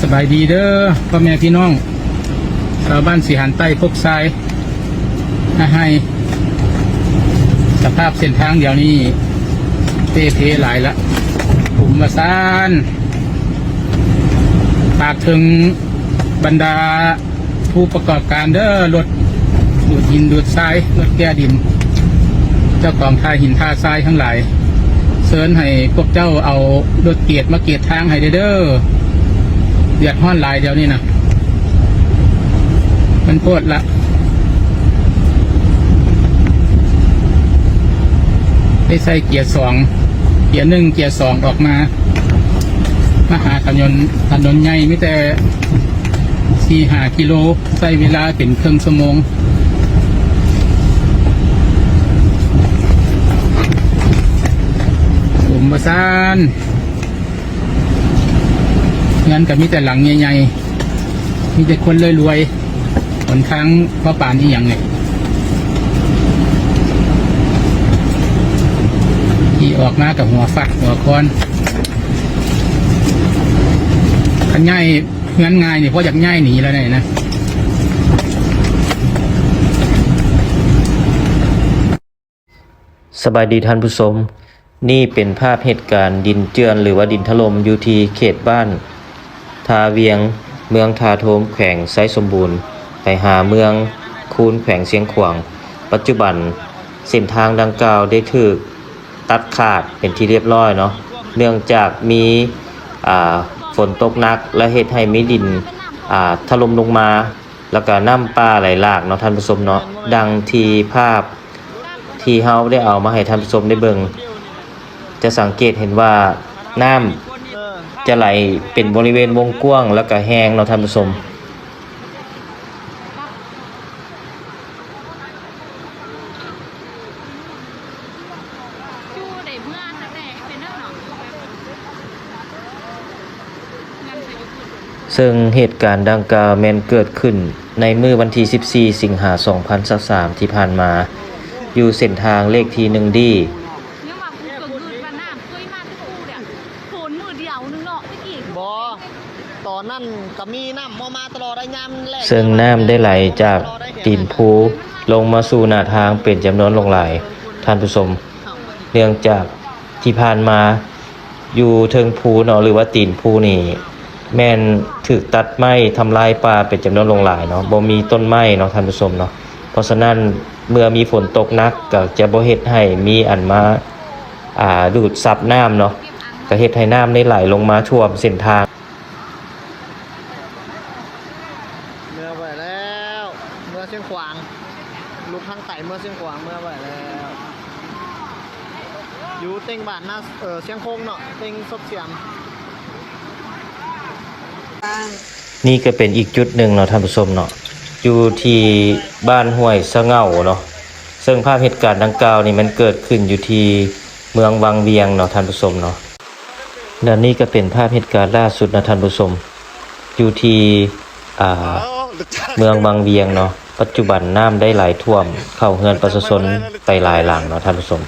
สบายดีเด้อพ่อแม่พี่น้องชาวบ้านสีหันใต้พกทรายนะให้ สภาพเส้นทางเดี๋ยวนี้เทเทหลายละผมมาซานฝากถึงบรรดาผู้ประกอบการเด้อรถดูดหินดูดทรายรถแก้ดิน เจ้าของท่าหินท่าทรายทั้งหลายเชิญให้พวกเจ้าเอารถเกียรมาเกียรทางให้เด้อ เดือดห้อนลายเดียวนี้นะมันโพดละได้ใส่เกียร์สองเกียร์หนึ่งเกียร์สองออกมามาหาถนนถนนใหญ่ไม่แต่สี่หากิโลใส่เวลาเป็นเครึ่องชั่วโมงผมประสาน งินกับมีแต่หลังใหญ่ๆมีแต่คนรวยๆผลครั้งพ่อป่านนี่อย่างไงขี่ออกมากับหัวฟักหัวคอนขันง่ายเงินง่ายนี่เพราะอยากง่ายหนีแล้วเนี่ยนะสบายดีท่านผู้ชมนี่เป็นภาพเหตุการณ์ดินเจือนหรือว่าดินถล่มอยู่ที่เขตบ้าน ทาเวียง เมืองทาโทมแขวงไซสมบูรณ์ ไปหาเมืองคูนแขวงเสียงขวาง ปัจจุบันเส้นทางดังกล่าวได้ถูกตัดขาดเป็นที่เรียบร้อยเนาะเนื่องจากมีฝนตกหนักและเหตุให้มีดินถล่มลงมา แล้วก็น้ำป่าไหลหลากเนาะท่านผู้ชมเนาะดังที่ภาพที่เฮาได้เอามาให้ท่านผู้ชมได้เบิ่งจะสังเกตเห็นว่าน้ำ จะไหลเป็นบริเวณวงกว้างแล้วก็แห้งเนาท่านผู้ชมซึ่งเหตุการณ์ดังกล่าวแมนเกิดขึ้นในมือวันที่ 14 สิงหา 2023 ที่ผ่านมา อยู่เส้นทางเลขที่หนึ่งดี ยังว่ากูเกิดคืนวันน้ำเคยมาที่กูเนี่ยฝนมือเดี ยวนึงเนาะพี่กี่บอตอนนั้นก็มีน้ำมามาตลอดระยามแรกซึ่งน้ำได้ไหลจากตีนภูลงมาสู่หน้าทางเป็นจำนวนลงหลายท่านผู้ชมเนื่องจากที่ผ่านมาอยู่เทิงภูเนาะหรือว่าตีนภูนี่แม่นถูกตัดไม้ทำลายป่าเป็นจำนวนลงหลายเนาะบ่มีต้นไม้เนาะท่านผู้ชมเนาะเพราะฉะนั้นเมื่อมีฝนตกหนักก็จะบ่เฮ็ดให้มีอันมาอ่าดูดซับน้ำเนาะ ก็เฮ็ดให้น้ำได้ไหลลงมาท่วมเส้นทางเมื่อไหวแล้ว เมื่อเชียงขวางลูกทางไต่เมื่อเชียงขวางเมื่อไหวแล้วอยู่เต็งบ้านหน้าเออเชียงคงเนาะเต็งซบเสียมนี่ก็เป็นอีกจุดหนึ่งเนาะท่านผู้ชมเนาะอยู่ที่บ้านห้วยสะเหงาเนาะซึ่งภาพเหตุการณ์ดังกล่าวนี่มันเกิดขึ้นอยู่ที่เมืองวังเวียงเนาะท่านผู้ชมเนาะ นั่นี่ก็เป็นภาพเหตุการณ์ล่าสุดนะท่านผู้ชมอยู่ที่เมืองบางเวียงเนาะปัจจุบันน้ำได้ไหลท่วม เข้าเฮือนประชาชนไปหลายหลังเนาะท่านผู้ชม